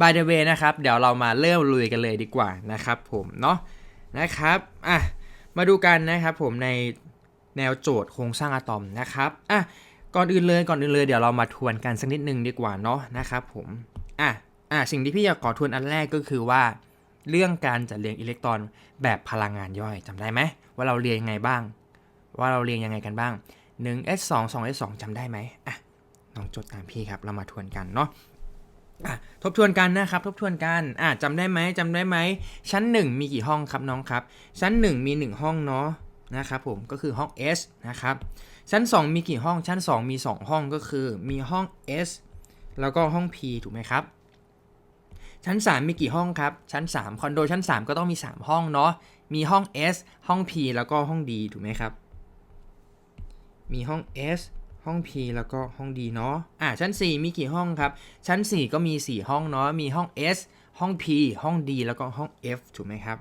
by the way นะครับ เดี๋ยวเรามาเริ่มลุยกันเลยดีกว่านะครับผมเนาะนะครับอะมาดูกันนะครับผมในแนวโจทย์โครงสร้างอะตอมนะครับอะก่อนอื่นเลยก่อนอื่นเลยเดี๋ยวเรามาทวนกันสักนิดนึงดีกว่าเนาะนะครับผมอะอะสิ่งที่พี่อยากขอทวนอันแรกก็คือว่า เรื่องการจัดเรียงอิเล็กตรอนแบบพลังงานย่อยจำได้ไหมว่าเราเรียงยังไงบ้าง ว่าเราเรียงยังไงกันบ้าง 1 s 2 2 s 2จำได้ไหมอะลองจดตามพี่ครับเรามาทวนกันเนาะ ทบทวนกันนะครับ ทบทวนกันอะจำได้ไหมจำได้ไหม ชั้น 1 มีกี่ห้องครับน้องครับ ชั้น 1 มี 1 ห้องเนาะนะครับผมก็คือห้อง s นะครับ ชั้น 2 มีกี่ห้อง ชั้น 2 มี 2 ห้องก็คือมีห้อง s แล้วก็ห้อง p ถูกไหมครับ ชั้น 3 มีกี่ห้องครับ ชั้น 3 คอนโดชั้น 3 ก็ต้องมี 3 ห้องเนาะ มีห้อง S ห้อง P แล้วก็ห้อง D ถูกไหมครับ มีห้อง S ห้อง P แล้วก็ห้อง D เนาะ อ่าชั้น 4 มีกี่ห้องครับ ชั้น 4 ก็มี 4 ห้องเนาะ มีห้อง S ห้อง P ห้อง D แล้วก็ห้อง F ถูกไหมครับ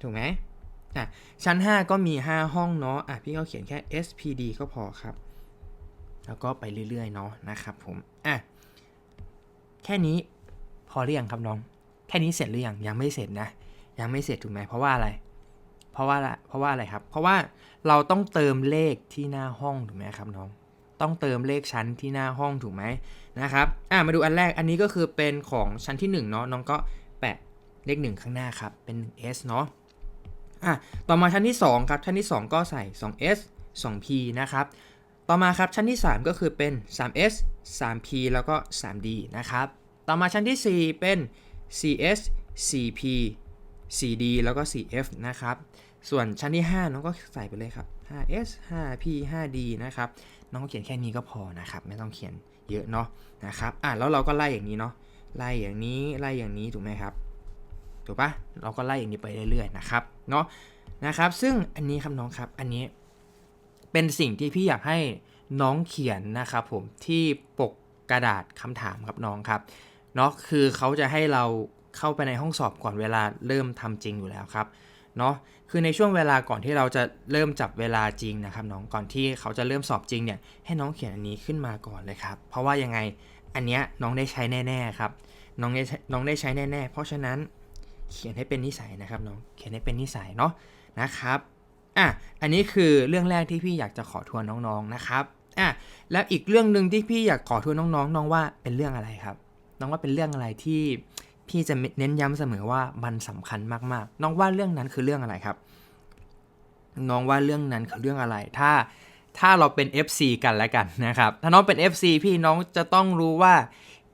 ถูกไหมอะชั้น 5 ก็มี 5 ห้องเนาะ อะพี่ก็เขียนแค่ S P D ก็พอครับ แล้วก็ไปเรื่อยๆเนาะนะครับผม อะแค่นี้พอหรือยังครับน้อง แค่นี้เสร็จหรือยังยังไม่เสร็จนะ ยังไม่เสร็จถูกไหมเพราะว่าอะไร ราะว่าเพราะว่าอะไรครับ เพราะว่าเราต้องเติมเลขที่หน้าห้องถูกไหมครับน้อง ต้องเติมเลขชั้นที่หน้าห้องถูกไหมนะครับอ่ามาดูอันแรกอันนี้ก็คือเป็นของชั้นที่1เนาะน้องก็แปะเลข 1 ข้างหน้าครับเป็น 1s เนาะอะต่อมาชั้นที่ 2 ครับชั้นที่ 2 ก็ใส่ 2s 2p นะครับต่อมาครับชั้นที่ 3 ก็คือเป็น 3s 3p แล้วก็ 3d นะครับต่อมาชั้นที่ 4 เป็น 4s 4p 4d แล้วก็ 4f นะครับ ส่วนชั้นที่ 5 น้องก็ใส่ไปเลยครับ 5s 5p 5d นะครับ น้องก็เขียนแค่นี้ก็พอนะครับ ไม่ต้องเขียนเยอะเนาะนะครับอะแล้วเราก็ไล่อย่างนี้เนาะไล่อย่างนี้ไล่อย่างนี้ถูกไหมครับถูกปะเราก็ไล่อย่างนี้ไปเรื่อยๆนะครับเนาะนะครับ ซึ่งอันนี้ครับน้องครับอันนี้เป็นสิ่งที่พี่อยากให้น้องเขียนนะครับผมที่ปกกระดาษคำถามครับน้องครับเนาะคือเขาจะให้เราเข้าไปในห้องสอบก่อนเวลาเริ่มทำจริงอยู่แล้วครับเนาะ คือในช่วงเวลาก่อนที่เราจะเริ่มจับเวลาจริงนะครับน้องก่อนที่เขาจะเริ่มสอบจริงเนี่ยให้น้องเขียนอันนี้ขึ้นมาก่อนเลยครับ เพราะว่ายังไงอันเนี้ยน้องได้ใช้แน่ๆครับน้องได้น้องได้ใช้แน่ๆ เพราะฉะนั้นเขียนให้เป็นนิสัยนะครับน้องเขียนให้เป็นนิสัยเนาะนะครับอะอันนี้คือเรื่องแรกที่พี่อยากจะขอทวนน้องๆนะครับอะแล้วอีกเรื่องหนึ่งที่พี่อยากขอทวนน้องๆ น้องว่าเป็นเรื่องอะไรครับ น้องว่าเป็นเรื่องอะไรที่ พี่จะเน้นย้ำเสมอว่ามันสำคัญมากๆ น้องว่าเรื่องนั้นคือเรื่องอะไรครับ น้องว่าเรื่องนั้นคือเรื่องอะไร ถ้าถ้าเราเป็น FC กันแล้วกันนะครับ ถ้าน้องเป็น FC พี่น้องจะต้องรู้ว่า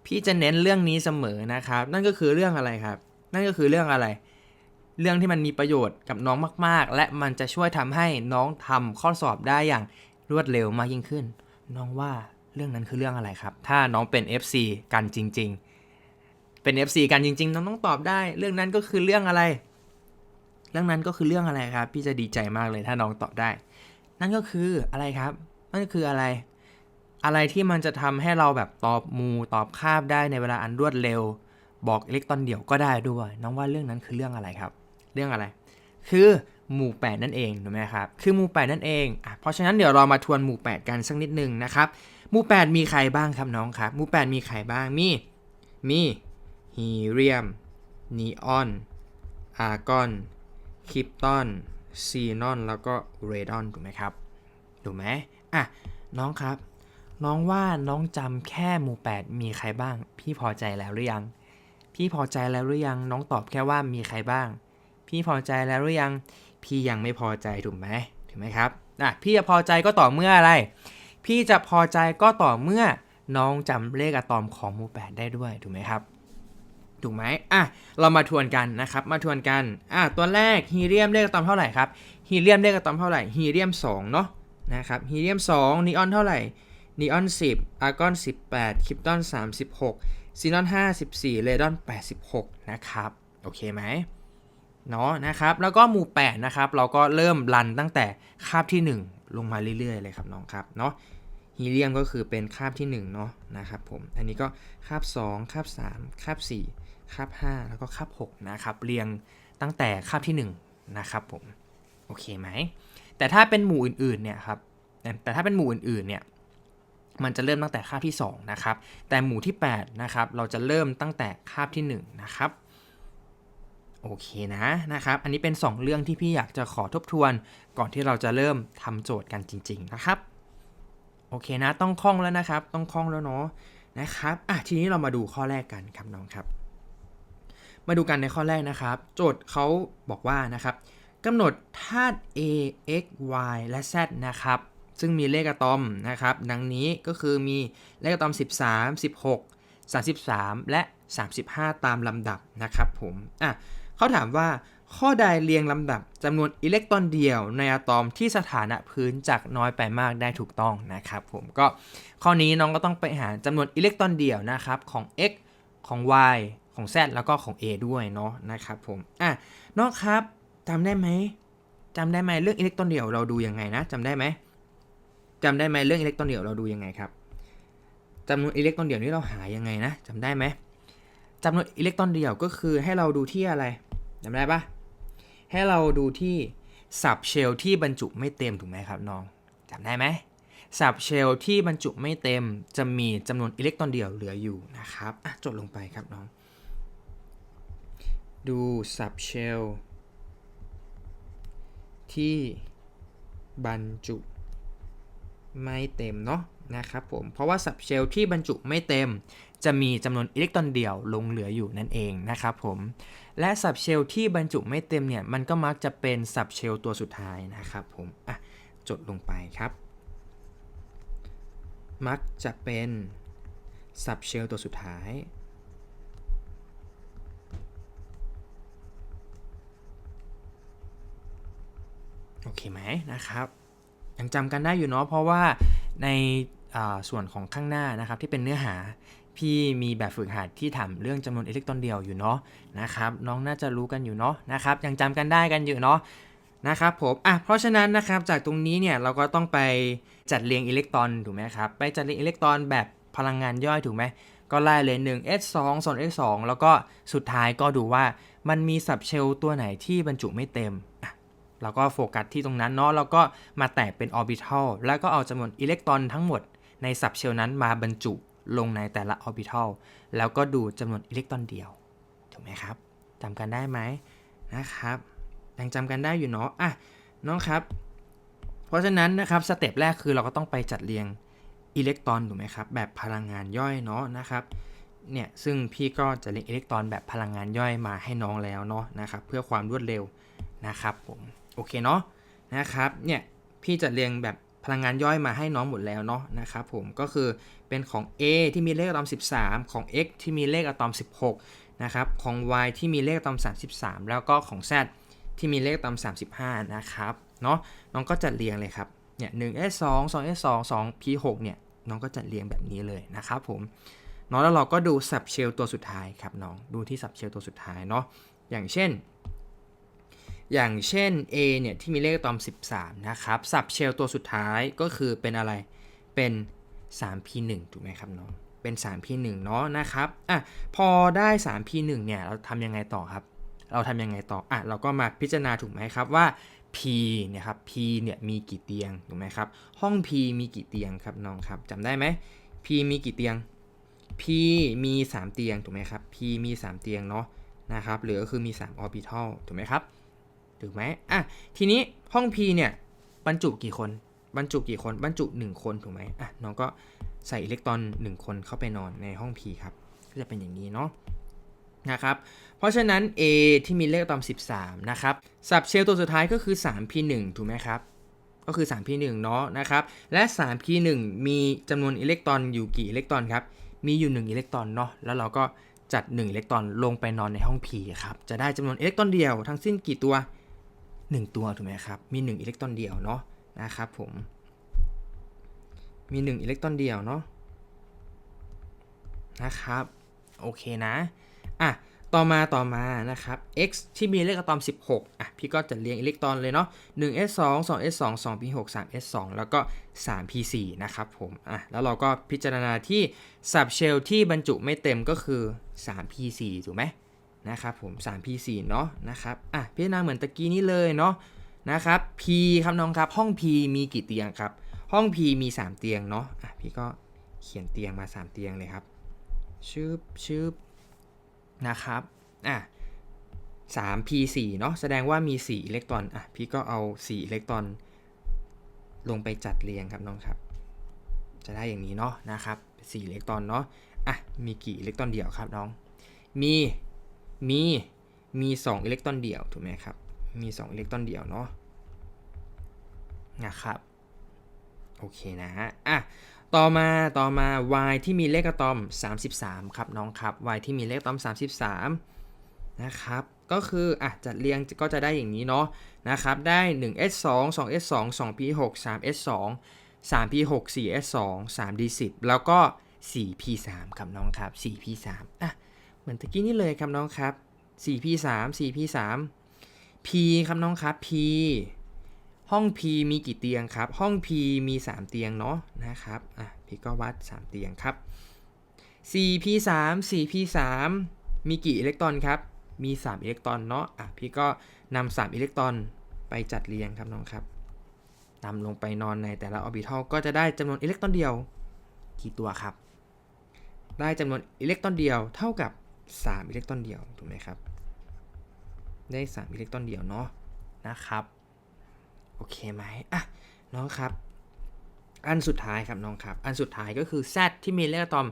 พี่จะเน้นเรื่องนี้เสมอนะครับ นั่นก็คือเรื่องอะไรครับ นั่นก็คือเรื่องอะไร เรื่องที่มันมีประโยชน์กับน้องมาก ๆ และมันจะช่วยทำให้น้องทำข้อสอบได้อย่างรวดเร็วมากยิ่งขึ้น น้องว่าเรื่องนั้นคือเรื่องอะไรครับ ถ้าน้องเป็น FC กันจริง ๆ เป็น FC กันจริงๆน้องต้องตอบได้ เรื่องนั้นก็คือเรื่องอะไร เรื่องนั้นก็คือเรื่องอะไรครับ พี่จะดีใจมากเลยถ้าน้องตอบได้ นั่นก็คืออะไรครับ นั่นก็คืออะไร อะไรที่มันจะทำให้เราแบบตอบมูตอบคาบได้ในเวลาอันรวดเร็ว บอกอิเล็กตรอนเดี่ยวก็ได้ด้วย น้องว่าเรื่องนั้นคือเรื่องอะไรครับ เรื่องอะไร คือหมู่ 8 นั่นเองถูกไหมครับ คือหมู่ 8 นั่นเองอะเพราะฉะนั้นเดี๋ยวเรามาทวนหมู่ 8 กันสักนิดหนึ่งนะครับ หมู่ 8 มีใครบ้างครับน้องครับ หมู่ 8 มีใครบ้าง มี มี ฮีเรียม นีออน อาร์กอน คริปตอน ซีนอน แล้วก็เรดอน ถูกไหมครับ ถูกไหมอะ น้องครับ น้องว่าน้องจำแค่หมู่ 8 มีใครบ้าง พี่พอใจแล้วหรือยัง พี่พอใจแล้วหรือยัง น้องตอบแค่ว่ามีใครบ้าง พี่พอใจแล้วหรือยัง พี่ยังไม่พอใจถูกไหมถูกไหมครับอะพี่จะพอใจก็ต่อเมื่ออะไร พี่จะพอใจก็ต่อเมื่อน้องจำเลขอะตอมของหมู่ 8 ได้ด้วยถูกไหมครับ ถูกไหมอะเรามาทวนกันนะครับ มาทวนกันอะตัวแรกฮีเลียมเลขอะตอมเท่าไหร่ครับฮีเลียมเลขอะตอมเท่าไหร่ฮีเลียม2เนาะนะครับฮีเลียม2นีออนเท่าไหร่นีออน10อาร์กอน 18 คริปตอน 36ซีนอน54เรดอน 86 นะครับ โอเคไหมเนาะนะครับ แล้วก็หมู่ 8 นะครับ เราก็เริ่มรันตั้งแต่คาบที่ 1 ลงมาเรื่อยๆ เลยครับน้องครับเนาะ ฮีเลียมก็คือเป็นคาบที่1เนาะนะครับผม อันนี้ก็คาบ 2 คาบ 3 คาบ 4 คาบ 5 แล้วก็คาบ 6 นะครับ เรียงตั้งแต่คาบที่ 1 นะครับผม โอเคไหม แต่ถ้าเป็นหมู่อื่นๆ เนี่ยครับ แต่ถ้าเป็นหมู่อื่นๆ เนี่ย มันจะเริ่มตั้งแต่คาบที่ 2 นะครับ แต่หมู่ที่ 8 นะครับ เราจะเริ่มตั้งแต่คาบที่ 1 นะครับโอเคนะนะครับ อันนี้เป็น 2 เรื่องที่พี่อยากจะขอทบทวน ก่อนที่เราจะเริ่มทำโจทย์กันจริง ๆ นะครับ โอเคนะ ต้องคล่องแล้วนะครับ ต้องคล่องแล้วเนาะนะครับอะทีนี้เรามาดูข้อแรกกันครับน้องครับ มาดูกันในข้อแรกนะครับ โจทย์เขาบอกว่านะครับกำหนดธาตุ a x y และ z นะครับ ซึ่งมีเลขอะตอมนะครับ ดังนี้ก็คือมีเลขอะตอม 13 16 33 และ 35 ตามลำดับนะครับผมอะเขาถามว่า ข้อใดเรียงลำดับจำนวนอิเล็กตรอนเดียวในอะตอมที่สถานะพื้นจากน้อยไปมากได้ถูกต้องนะครับผมก็ข้อนี้น้องก็ต้องไปหาจำนวนอิเล็กตรอนเดียวนะครับของ x ของ y ของ z แล้วก็ของ a ด้วยเนาะนะครับผมอะน้องครับจำได้ไหมจำได้ไหมเรื่องอิเล็กตรอนเดี่ยวเราดูยังไงนะจำได้ไหมจำได้ไหมเรื่องอิเล็กตรอนเดี่ยวเราดูยังไงครับจำนวนอิเล็กตรอนเดี่ยวนี้เราหายังไงนะจำได้ไหมจำนวนอิเล็กตรอนเดี่ยวก็คือให้เราดูที่อะไรจำได้ปะ ให้เราดูที่สับเชลที่บรรจุไม่เต็มถูกไหมครับน้องจำได้ไหมสับเชลที่บรรจุไม่เต็มจะมีจำนวนอิเล็กตรอนเดียวเหลืออยู่นะครับอะจดลงไปครับน้อง ดูสับเชลที่บรรจุไม่เต็มเนาะนะครับผม เพราะว่าสับเชลที่บรรจุไม่เต็ม จะมีจำนวนอิเล็กตรอนเดี่ยวลงเหลืออยู่นั่นเองนะครับผมและสับเชลที่บรรจุไม่เต็มเนี่ยมันก็มักจะเป็นสับเชลตัวสุดท้ายนะครับผมอะจดลงไปครับ มักจะเป็นสับเชลตัวสุดท้ายโอเคไหมนะครับยังจำกันได้อยู่เนาะเพราะว่าในส่วนของข้างหน้านะครับที่เป็นเนื้อหา พี่มีแบบฝึกหัดที่ถามเรื่องจำนวนอิเล็กตรอนเดียวอยู่เนาะนะครับน้องน่าจะรู้กันอยู่เนาะนะครับยังจำกันได้กันอยู่เนาะนะครับผมอะเพราะฉะนั้นนะครับจากตรงนี้เนี่ยเราก็ต้องไปจัดเรียงอิเล็กตรอนถูกไหมครับไปจัดเรียงอิเล็กตรอนแบบพลังงานย่อยถูกไหมก็ไล่เลย 1 s 2 2 s 2แล้วก็สุดท้ายก็ดูว่ามันมีสับเชลตัวไหนที่บรรจุไม่เต็มเราก็โฟกัสที่ตรงนั้นเนาะแล้วก็มาแตกเป็นออร์บิทัลแล้วก็เอาจำนวนอิเล็กตรอนทั้งหมดในสับเชลนั้นมาบรรจุ ลงในแต่ละออร์บิทัลแล้วก็ดูจำนวนอิเล็กตรอนเดียว ถูกไหมครับจำกันได้ไหมนะครับยังจำกันได้อยู่เนาะอะน้องครับ เพราะฉะนั้นนะครับสเต็ปแรกคือเราก็ต้องไปจัดเรียงอิเล็กตรอนถูกไหมครับแบบพลังงานย่อยเนาะนะครับเนี่ยซึ่งพี่ก็จะเรียงอิเล็กตรอนแบบพลังงานย่อยมาให้น้องแล้วเนาะนะครับเพื่อความรวดเร็วนะครับผมโอเคเนาะนะครับเนี่ยพี่จะเรียงแบบ พลังงานย่อยมาให้น้องหมดแล้วเนาะนะครับผมก็คือเป็นของ A ที่มีเลขอะตอม 13 ของ X ที่มีเลขอะตอม 16 นะครับของ Y ที่มีเลขอะตอม 33 แล้วก็ของ Z ที่มีเลขอะตอม 35 นะครับเนาะน้องก็จัดเรียงเลยครับเนี่ย1 S 2 2 S 2 2 P 6เนี่ยน้องก็จัดเรียงแบบนี้เลยนะครับผมเนาะแล้วเราก็ดูสับเชลตัวสุดท้ายครับน้องดูที่สับเชลตัวสุดท้ายเนาะอย่างเช่น อย่างเช่น A เนี่ยที่มีเลขอะตอม 13 นะครับสับเชลตัวสุดท้ายก็คือเป็นอะไรเป็น 3P1 ถูกไหมครับน้องเป็น 3P1 เนาะนะครับอะพอได้ 3P1 เนี่ยเราทำยังไงต่อครับ เราทำยังไงต่ออะเราก็มาพิจารณาถูกไหมครับว่า P เนี่ยครับ P เนี่ยมีกี่เตียงถูกไหมครับห้อง P มีกี่เตียงครับน้องครับจำได้ไหม P มีกี่เตียง P มี 3 เตียงถูกไหมครับ P มี 3 เตียงเนาะนะครับหรือก็คือมี3ออร์บิทัลถูกไหมครับ ถูกไหมอะทีนี้ห้อง P เนี่ยบรรจุกี่คน บรรจุกี่คนบรรจุ 1 คนถูกไหมอะน้องก็ใส่อิเล็กตรอน1 คนเข้าไปนอนในห้อง P ครับก็จะเป็นอย่างนี้เนาะนะครับเพราะฉะนั้น A ที่มีเลขอะตอม 13 นะครับสับเชลตัวสุดท้ายก็คือ 3P1 ถูกไหมครับก็คือ 3P1 เนาะนะครับและ 3P1 มีจำนวนอิเล็กตรอนอยู่กี่อิเล็กตรอนครับมีอยู่ 1 อิเล็กตรอนเนาะแล้วเราก็จัด 1 อิเล็กตรอนลงไปนอนในห้อง P ครับจะได้จำนวนอิเล็กตรอนเดียวทั้งสิ้นกี่ตัว 1 ตัวถูกไหมครับ มี 1 อิเล็กตรอนเดียวเนาะนะครับผม มี 1 อิเล็กตรอนเดียวเนาะนะครับ โอเคนะ อะ ต่อมาต่อมานะครับ x ที่มีเลขอะตอม 16 อะ พี่ก็จะเรียงอิเล็กตรอนเลยเนาะ 1 s 2 2 s 2 2 p 6 3 s 2แล้วก็ 3 p 4 นะครับผม อะ แล้วเราก็พิจารณาที่สับเชลที่บรรจุไม่เต็มก็คือ 3 p 4 ถูกไหม นะครับผม 3 p 4 เนาะนะครับอะพิจารณาเหมือนตะกี้นี้เลยเนาะนะครับ p ครับน้องครับ ห้อง p มีกี่เตียงครับ ห้อง p มี 3 เตียงเนาะอะพี่ก็เขียนเตียงมา 3 เตียงเลยครับชืบชืบนะครับอะ 3p4 เนาะแสดงว่ามี 4 อิเล็กตรอนอะพี่ก็เอา 4 อิเล็กตรอน ลงไปจัดเรียงครับน้องครับ จะได้อย่างนี้เนาะนะครับ4อิเล็กตรอนเนาะอะมีกี่อิเล็กตรอนเดี่ยวครับน้อง มี มีมี2อิเล็กตรอนเดี่ยวถูกไหมครับ มี2อิเล็กตรอนเดี่ยวเนาะนะครับโอเคนะฮะอะต่อมาต่อมา y ที่มีเลขอะตอม 33 ครับน้องครับ y ที่มีเลขอะตอม 33 นะครับ ก็คืออะจัดเรียงก็จะได้อย่างนี้เนาะนะครับได้ 1s2 2s2 2p6 3s2 3p6 4s2 3d10 แล้วก็ 4p3 ครับน้องครับ 4p3 อะ เหมือนตะกี้นี่เลยครับน้องครับ 4p3 4p3 p ครับน้องครับ p ห้อง P มีกี่เตียงครับ ห้อง P มี 3 เตียงเนาะนะครับอะพี่ก็วัด 3 เตียงครับ 4P3 4P3 มีกี่อิเล็กตรอนครับ มี 3 อิเล็กตรอนเนาะอะพี่ก็นำ3อิเล็กตรอนไปจัดเรียงครับน้องครับตามลงไปนอนในแต่ละออร์บิทัลก็จะได้จำนวนอิเล็กตรอนเดียวกี่ตัวครับ ได้จำนวนอิเล็กตรอนเดียวเท่ากับ 3 อิเล็กตรอนเดียวถูกไหมครับได้ 3 อิเล็กตรอนเดียวเนาะนะครับ โอเคไหมอะน้องครับ อันสุดท้ายครับน้องครับ อันสุดท้ายก็คือ Z ที่มีเลขอะตอม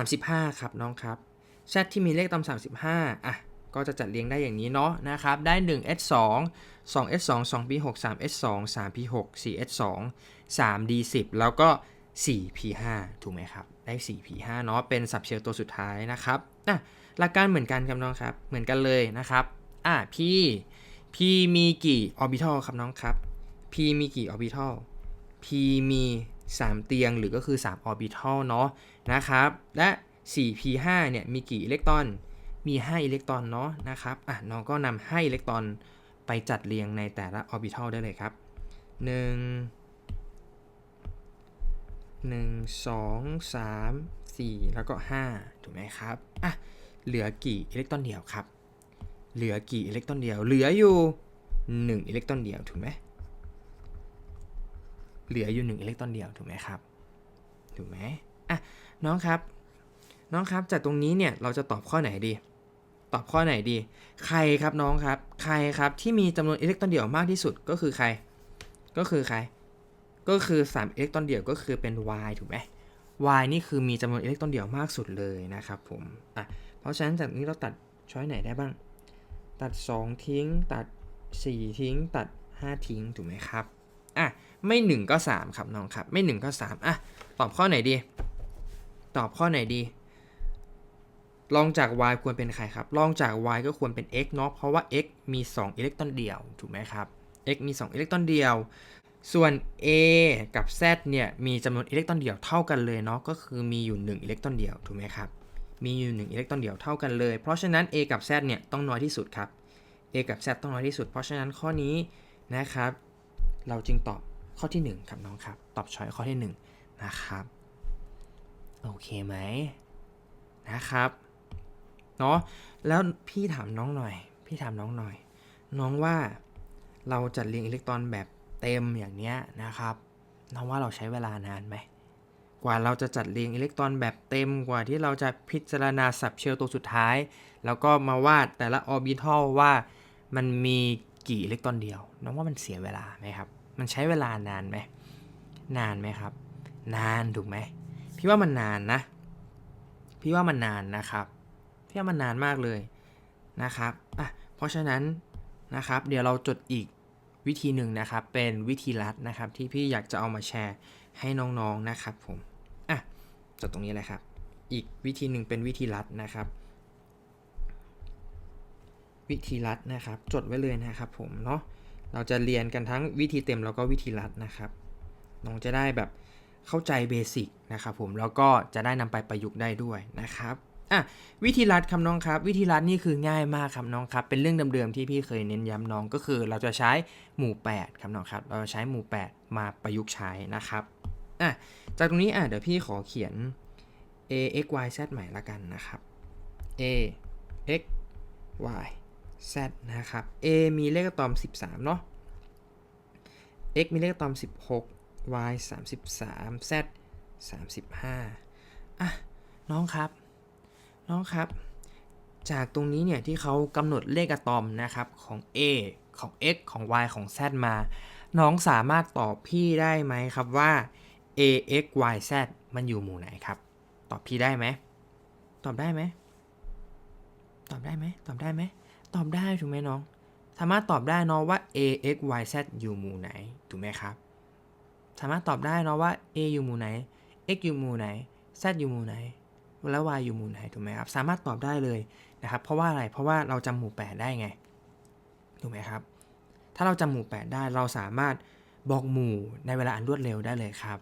35 ครับน้องครับ Z ที่มีเลขอะตอม 35อะก็จะจัดเรียงได้อย่างนี้เนาะนะครับ ได้ 1s2 2s2 2p6 3s2 3p6 4s2 3d10 แล้วก็ 4p5 ถูกไหมครับ ได้ 4p5 เนาะ เป็นสับเชลตัวสุดท้ายนะครับอะ หลักการเหมือนกันครับน้องครับ เหมือนกันเลยนะครับ อะ p p มีกี่ออร์บิทัลครับน้องครับ p มีกี่ออร์บิทัล p มี 3 เตียงหรือก็คือ3ออร์บิทัลเนาะนะครับ และ 4p5 เนี่ยมีกี่อิเล็กตรอน มี 5 อิเล็กตรอนเนาะนะครับ อะน้องก็นำ5อิเล็กตรอนไปจัดเรียงในแต่ละออร์บิทัลได้เลยครับ 1 1 2 3 4 แล้วก็ 5 ถูกไหมครับ อะ เหลือกี่อิเล็กตรอนเดียวครับ เหลือกี่อิเล็กตรอนเดียว เหลืออยู่1อิเล็กตรอนเดียวถูกไหมเหลืออยู่1อิเล็กตรอนเดียวถูกไหมครับ ถูกไหมอะน้องครับ น้องครับจากตรงนี้เนี่ยเราจะตอบข้อไหนดี ตอบข้อไหนดี ใครครับน้องครับ ใครครับที่มีจำนวนอิเล็กตรอนเดี่ยวมากที่สุดก็คือใคร ก็คือใคร ก็คือ3อิเล็กตรอนเดี่ยวก็คือเป็น y ถูกไหม y นี่คือมีจำนวนอิเล็กตรอนเดี่ยวมากสุดเลยนะครับผม อะ เพราะฉะนั้นจากนี้เราตัดช้อยไหนได้บ้าง ตัด 2 ทิ้ง ตัด 4 ทิ้ง ตัด 5 ทิ้ง ถูกไหมครับ อะ ไม่ 1 ก็ 3 ครับน้องครับ ไม่ 1 ก็ 3 อะ ตอบข้อไหนดี ตอบข้อไหนดีลองจาก y ควรเป็นใครครับลองจาก y ก็ควรเป็น x เนาะ เพราะว่า x มี 2 อิเล็กตรอนเดียว ถูกไหมครับ x มี 2 อิเล็กตรอนเดียว ส่วน a กับ z เนี่ย มีจำนวนอิเล็กตรอนเดียวเท่ากันเลยเนาะ ก็คือมีอยู่ 1 อิเล็กตรอนเดียว ถูกไหมครับ มีอยู่1อิเล็กตรอนเดียวเท่ากันเลย เพราะฉะนั้น a กับ z เนี่ยต้องน้อยที่สุดครับ a กับ z ต้องน้อยที่สุด เพราะฉะนั้นข้อนี้นะครับ เราจึงตอบข้อที่ 1 ครับน้องครับ ตอบช้อยข้อที่ 1 นะครับ โอเคไหมนะครับ เนาะแล้วพี่ถามน้องหน่อย พี่ถามน้องหน่อย น้องว่าเราจัดเรียงอิเล็กตรอนแบบเต็มอย่างเนี้ยนะครับ น้องว่าเราใช้เวลานานไหม กว่าเราจะจัดเรียงอิเล็กตรอนแบบเต็มกว่าที่เราจะพิจารณาสับเชลตัวสุดท้าย แล้วก็มาวาดแต่ละออร์บิทัลว่ามันมีกี่อิเล็กตรอนเดียวน้องว่ามันเสียเวลาไหมครับ มันใช้เวลานานไหมนานไหมครับ นานถูกไหมพี่ว่ามันนานนะ พี่ว่ามันนานนะครับ พี่ว่ามันนานมากเลยนะครับอะเพราะฉะนั้นนะครับ เดี๋ยวเราจดอีกวิธีหนึ่งนะครับ เป็นวิธีลัดนะครับ ที่พี่อยากจะเอามาแชร์ให้น้องๆนะครับผม อะจดตรงนี้เลยครับ อีกวิธีหนึ่งเป็นวิธีลัดนะครับ วิธีลัดนะครับ จดไว้เลยนะครับผมเนาะเราจะเรียนกันทั้งวิธีเต็มแล้วก็วิธีลัดนะครับน้องจะได้แบบเข้าใจเบสิกนะครับผมแล้วก็จะได้นำไปประยุกต์ได้ด้วยนะครับอะวิธีรัดครับน้องครับ วิธีรัดนี่คือง่ายมากครับน้องครับ เป็นเรื่องเดิมๆที่พี่เคยเน้นย้ำน้องก็คือ เราจะใช้หมู่ 8 ครับน้องครับ เราจะใช้หมู่ 8 มาประยุกต์ใช้นะครับ อะจากตรงนี้อะเดี๋ยวพี่ขอเขียน a x y z ใหม่ละกันนะครับ a x y z นะครับ a มีเลขอะตอม 13 เนาะ x มีเลขอะตอม 16 y 33 z 35อะน้องครับ น้องครับ จากตรงนี้เนี่ยที่เขากำหนดเลขอะตอมนะครับของ A ของ x ของ y ของ z มา น้องสามารถตอบพี่ได้ไหมครับว่า a x y z มันอยู่หมู่ไหนครับ ตอบพี่ได้ไหม ตอบได้ไหม ตอบได้ไหม ตอบได้ไหม ตอบได้ถูกไหมน้อง สามารถตอบได้เนาะว่า a x y z อยู่หมู่ไหน ถูกไหมครับ สามารถตอบได้เนาะว่า a อยู่หมู่ไหน x อยู่หมู่ไหน z อยู่หมู่ไหน แล้ว y อยู่หมู่ไหน ถูกไหมครับ สามารถตอบได้เลยนะครับ เพราะว่าอะไร เพราะว่าเราจำหมู่ 8 ได้ไง ถูกไหมครับ ถ้าเราจำหมู่ 8 ได้ เราสามารถบอกหมู่ในเวลาอันรวดเร็วได้เลยครับ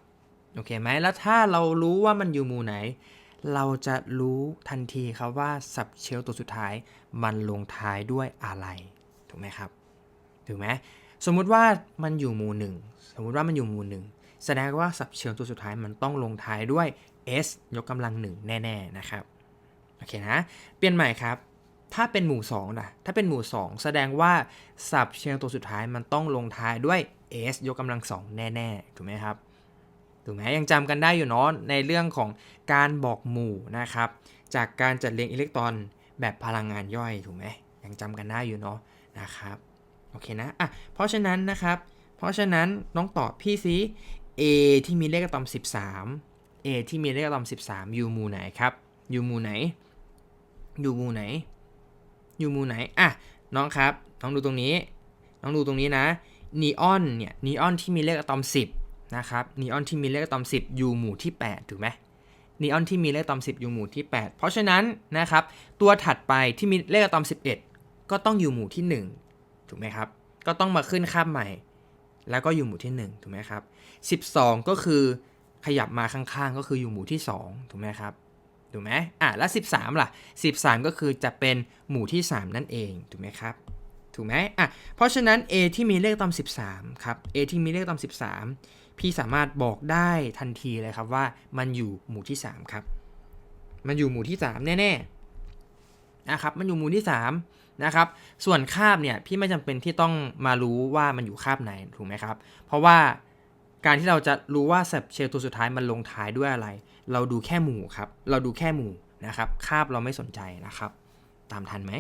โอเคไหมแล้วถ้าเรารู้ว่ามันอยู่หมู่ไหน เราจะรู้ทันทีครับว่าสับเชลตัวสุดท้ายมันลงท้ายด้วยอะไร ถูกไหมครับ ถูกไหมสมมุติว่ามันอยู่หมู่หนึ่งสมมุติว่ามันอยู่หมู่หนึ่งแสดงว่าสับเชลตัวสุดท้ายมันต้องลงท้ายด้วย s ยกกำลังหนึ่งแน่ ๆ นะครับ โอเคนะ เปลี่ยนใหม่ครับ ถ้าเป็นหมู่2นะถ้าเป็นหมู่ 2 แสดงว่าสับเชลตัวสุดท้ายมันต้องลงท้ายด้วย s ยกกำลังสองแน่ ๆ ถูกไหมครับ ถูกไหมยังจำกันได้อยู่เนาะในเรื่องของการบอกหมู่นะครับจากการจัดเรียงอิเล็กตรอนแบบพลังงานย่อยถูกไหมยังจำกันได้อยู่เนาะนะครับโอเคนะอะเพราะฉะนั้นนะครับเพราะฉะนั้นน้องตอบพี่ซิ A ที่มีเลขอะตอม 13 A ที่มีเลขอะตอม 13 อยู่หมู่ไหนครับอยู่หมู่ไหนอยู่หมู่ไหนอยู่หมู่ไหนอะน้องครับน้องดูตรงนี้ น้องดูตรงนี้นะนีออนเนี่ยนีออนที่มีเลขอะตอม 10 นะครับนีออนที่มีเลขอะตอม 10 อยู่หมู่ที่ 8 ถูกไหมนีออนที่มีเลขอะตอม 10 อยู่หมู่ที่ 8 เพราะฉะนั้นนะครับตัวถัดไปที่มีเลขอะตอม 11 ก็ต้องอยู่หมู่ที่ 1 ถูกไหมครับ ก็ต้องมาขึ้นค่าใหม่ แล้วก็อยู่หมู่ที่ 1 ถูกไหมครับ 12 ก็คือขยับมาข้างๆ ก็คืออยู่หมู่ที่ 2 ถูกไหมครับถูกไหมอะแล้ว 13 ล่ะ 13 ก็คือจะเป็นหมู่ที่ 3 นั่นเอง ถูกไหมครับ ถูกไหมอะ เพราะฉะนั้น A ที่มีเลขตอม 13 ครับ A ที่มีเลขตอม 13 พี่สามารถบอกได้ทันทีเลยครับว่ามันอยู่หมู่ที่ 3 ครับ มันอยู่หมู่ที่ 3 แน่ๆนะครับ มันอยู่หมู่ที่ 3 นะครับ ส่วนคาบเนี่ยพี่ไม่จำเป็นที่ต้องมารู้ว่ามันอยู่คาบไหนถูกไหมครับ เพราะว่าการที่เราจะรู้ว่าสับเชลตัวสุดท้ายมันลงท้ายด้วยอะไร เราดูแค่หมู่ครับ เราดูแค่หมู่นะครับ คาบเราไม่สนใจนะครับ ตามทันไหม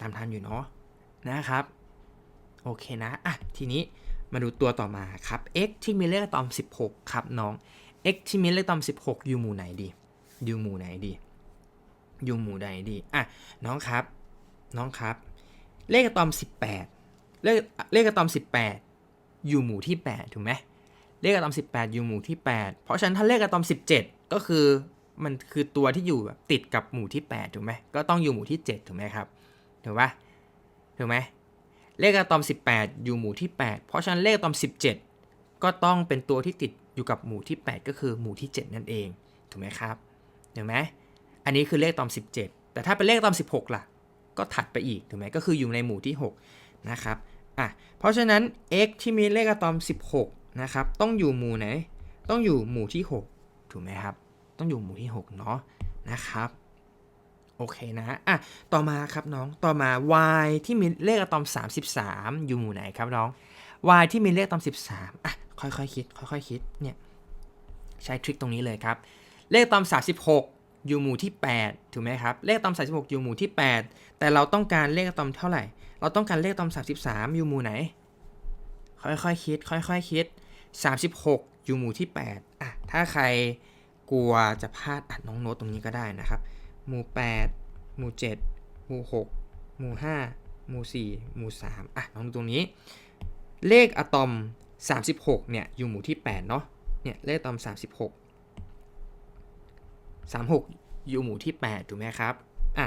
ตามทันอยู่เนาะนะครับ โอเคนะ อะ ทีนี้ มาดูตัวต่อมาครับ x ที่มีเลขอะตอม 16 ครับน้อง x ที่มีเลขอะตอม 16 อยู่หมู่ไหนดี อยู่หมู่ไหนดี อยู่หมู่ใดดี อะ น้องครับ น้องครับ เลขอะตอม 18 เลขเลขอะตอม 18 อยู่หมู่ที่ 8 ถูกไหมเลขอะตอม 18 อยู่หมู่ที่ 8 เพราะฉะนั้นถ้าเลขอะตอม 17 ก็คือมันคือตัวที่อยู่แบบติดกับหมู่ที่ 8 ถูกไหมก็ต้องอยู่หมู่ที่ 7 ถูกไหมครับ ถูกปะถูกไหม เลขอะตอม 18 อยู่หมู่ที่ 8 เพราะฉะนั้นเลขอะตอม 17 ก็ต้องเป็นตัวที่ติดอยู่กับหมู่ที่ 8 ก็คือหมู่ที่ 7 นั่นเอง ถูกไหมครับถูกไหมอันนี้คือเลขอะตอม 17 แต่ถ้าเป็นเลขอะตอม 16 ล่ะ ก็ถัดไปอีกถูกไหมก็คืออยู่ในหมู่ที่ 6 นะครับอะเพราะฉะนั้น x ที่มีเลขอะตอม 16 นะครับ ต้องอยู่หมู่ไหน ต้องอยู่หมู่ที่ 6 ถูกไหมครับ ต้องอยู่หมู่ที่ 6 เนาะนะครับ โอเคนะอะต่อมาครับน้องต่อมา y ที่มีเลขอะตอม 33 อยู่หมู่ไหนครับน้อง y ที่มีเลขอะตอม 13อะค่อยๆคคิดค่อยๆคิดเนี่ยใช้ทริคตรงนี้เลยครับ เลขอะตอม 36 อยู่หมู่ที่ 8 ถูกไหมครับ เลขอะตอม 36 อยู่หมู่ที่ 8 แต่เราต้องการเลขอะตอมเท่าไหร่ เราต้องการเลขอะตอม 33 อยู่หมู่ไหน ค่อยๆคคิด ค่อยๆคคิด 36 อยู่หมู่ที่ 8 อะ ถ้าใครกลัวจะพลาดอะน้องโน้ตตรงนี้ก็ได้นะครับ หมู่ 8 หมู่ 7 หมู่ 6 หมู่ 5 หมู่ 4 หมู่ 3 อะน้องดูตรงนี้ เลขอะตอม 36 เนี่ย อยู่หมู่ที่ 8 เนาะ เนี่ย เลขอะตอม 36 36 อยู่หมู่ที่ 8 ถูกไหมครับ อะ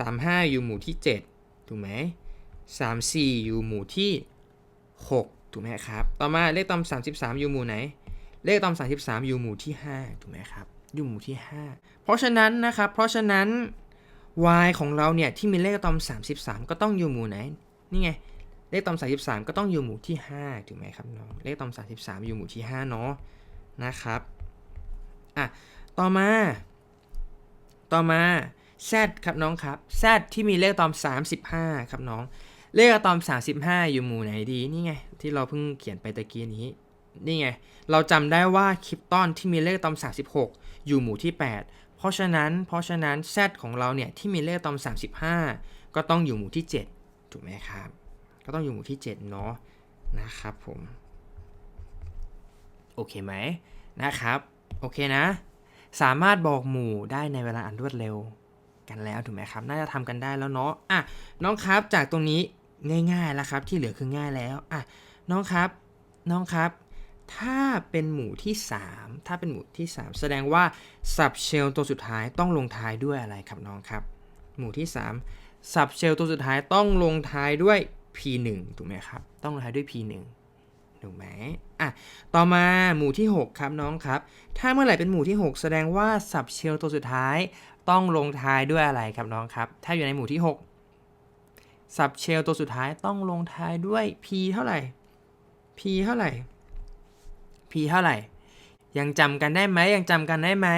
35 อยู่หมู่ที่ 7 ถูกไหม34 อยู่หมู่ที่ 6 ถูกไหมครับ ต่อมาเลขตอม 33 อยู่หมู่ไหน เลขตอม 33 อยู่หมู่ที่ 5 ถูกไหมครับ อยู่หมู่ที่ 5 เพราะฉะนั้นนะครับ เพราะฉะนั้น y ของเราเนี่ยที่มีเลขอะตอม 33 ก็ต้องอยู่หมู่ไหน นี่ไง เลขอะตอม 33 ก็ต้องอยู่หมู่ที่ 5 ถูกไหมครับน้อง เลขอะตอม 33 อยู่หมู่ที่ 5 เนาะ นะครับ อะ ต่อมา ต่อมา z ครับน้องครับ z ที่มีเลขอะตอม 35 ครับน้อง เลขอะตอม 35 อยู่หมู่ไหนดี นี่ไง ที่เราเพิ่งเขียนไปตะกี้นี้ นี่ไง เราจำได้ว่าคริปตอนที่มีเลขอะตอม 36 อยู่หมู่ที่ 8 เพราะฉะนั้นเพราะฉะนั้น Z ของเราเนี่ยที่มีเลขตอม 35 ก็ต้องอยู่หมู่ที่ 7 ถูกไหมครับ ก็ต้องอยู่หมู่ที่ 7 เนาะนะครับผม โอเคไหมนะครับ โอเคนะ สามารถบอกหมู่ได้ในเวลาอันรวดเร็วกันแล้วถูกไหมครับ น่าจะทำกันได้แล้วเนาะอะน้องครับจากตรงนี้ง่ายๆแล้วครับ ที่เหลือคือง่ายแล้วอะน้องครับ น้องครับ ถ้าเป็นหมู่ที่ 3 ถ้าเป็นหมู่ที่ 3 แสดงว่าสับเชลตัวสุดท้ายต้องลงท้ายด้วยอะไรครับน้องครับ หมู่ที่3สับเชลตัวสุดท้ายต้องลงท้ายด้วย p1 ถูกไหมครับ ต้องลงท้ายด้วย p1 ถูกไหมอะต่อมาหมู่ที่ 6 ครับน้องครับ ถ้าเมื่อไหร่เป็นหมู่ที่ 6 แสดงว่าสับเชลตัวสุดท้ายต้องลงท้ายด้วยอะไรครับน้องครับ ถ้าอยู่ในหมู่ที่ 6สับเชลตัวสุดท้ายต้องลงท้ายด้วย p เท่าไหร่ p เท่าไหร่ p เท่าไหร่ ยังจำกันได้ไหมยังจำกันได้ไหม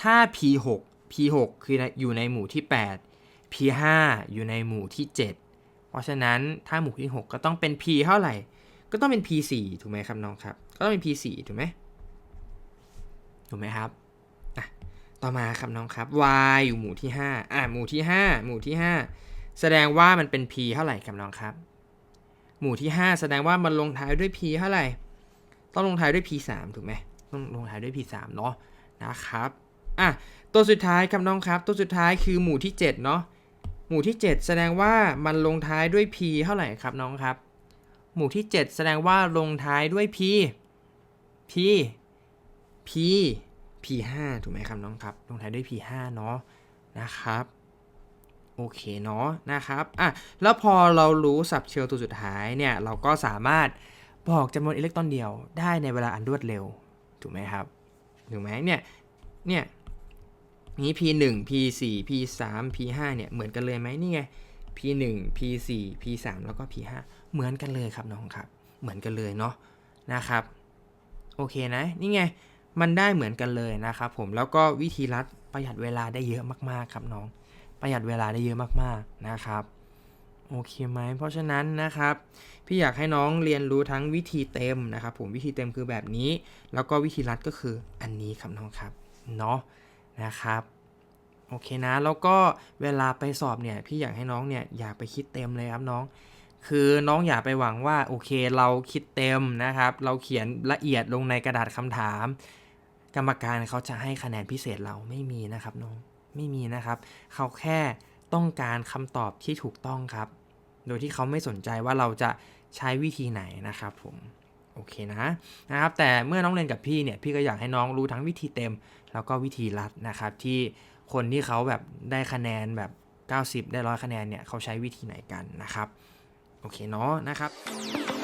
ถ้า p 6 p 6คืออยู่ในหมู่ที่ 8 p 5อยู่ในหมู่ที่ 7 เพราะฉะนั้นถ้าหมู่ที่ 6 ก็ต้องเป็น p เท่าไหร่ ก็ต้องเป็น p 4ถูกไหมครับน้องครับ ก็ต้องเป็น p 4ถูกไหมถูกไหมครับต่อมาครับน้องครับ y อยู่หมู่ที่ 5 อะหมู่ที่ 5 หมู่ที่ 5 แสดงว่ามันเป็น p เท่าไหร่ครับน้องครับ หมู่ที่ 5 แสดงว่ามันลงท้ายด้วย p เท่าไหร่ ต้องลงท้ายด้วย p 3 ถูกไหมต้องลงท้ายด้วย p 3 เนาะนะครับอะตัวสุดท้ายครับน้องครับ ตัวสุดท้ายคือหมู่ที่ 7 เนาะหมู่ที่ 7 แสดงว่ามันลงท้ายด้วย p เท่าไหร่ครับน้องครับ หมู่ที่ 7 แสดงว่าลงท้ายด้วย p p p p 5 ถูกไหมครับน้องครับ ลงท้ายด้วย p 5 เนาะนะครับโอเคเนาะนะครับอะแล้วพอเรารู้สับเชลตัวสุดท้ายเนี่ยเราก็สามารถ บอกจำนวนอิเล็กตรอนเดียวได้ในเวลาอันรวดเร็ว ถูกไหมครับ ถูกไหมเนี่ย เนี่ยนี้ p 1 p 4 p 3 p 5เนี่ยเหมือนกันเลยไหมนี่ไง p 1 p 4 p 3แล้วก็ p 5เหมือนกันเลยครับน้องครับ เหมือนกันเลยเนาะนะครับ โอเคนะ นี่ไง มันได้เหมือนกันเลยนะครับผม แล้วก็วิธีรัดประหยัดเวลาได้เยอะมากๆครับน้อง ประหยัดเวลาได้เยอะมากๆนะครับ โอเคไหมเพราะฉะนั้นนะครับ พี่อยากให้น้องเรียนรู้ทั้งวิธีเต็มนะครับ ผมวิธีเต็มคือแบบนี้ แล้วก็วิธีรัดก็คืออันนี้ครับน้องครับเนาะนะครับโอเคนะ แล้วก็เวลาไปสอบเนี่ยพี่อยากให้น้องเนี่ยอย่าไปคิดเต็มเลยครับน้อง คือน้องอย่าไปหวังว่าโอเคเราคิดเต็มนะครับ เราเขียนละเอียดลงในกระดาษคำถาม กรรมการเขาจะให้คะแนนพิเศษเราไม่มีนะครับน้องไม่มีนะครับ เขาแค่ต้องการคำตอบที่ถูกต้องครับ โดยที่เขาไม่สนใจว่าเราจะใช้วิธีไหนนะครับผมโอเคนะนะครับแต่เมื่อน้องเรียนกับพี่เนี่ยพี่ก็อยากให้น้องรู้ทั้งวิธีเต็ม แล้วก็วิธีลัดนะครับที่คนที่เขาแบบได้คะแนนแบบ 90 ได้ร้อยคะแนนเนี่ยเขาใช้วิธีไหนกันนะครับโอเคเนาะนะครับ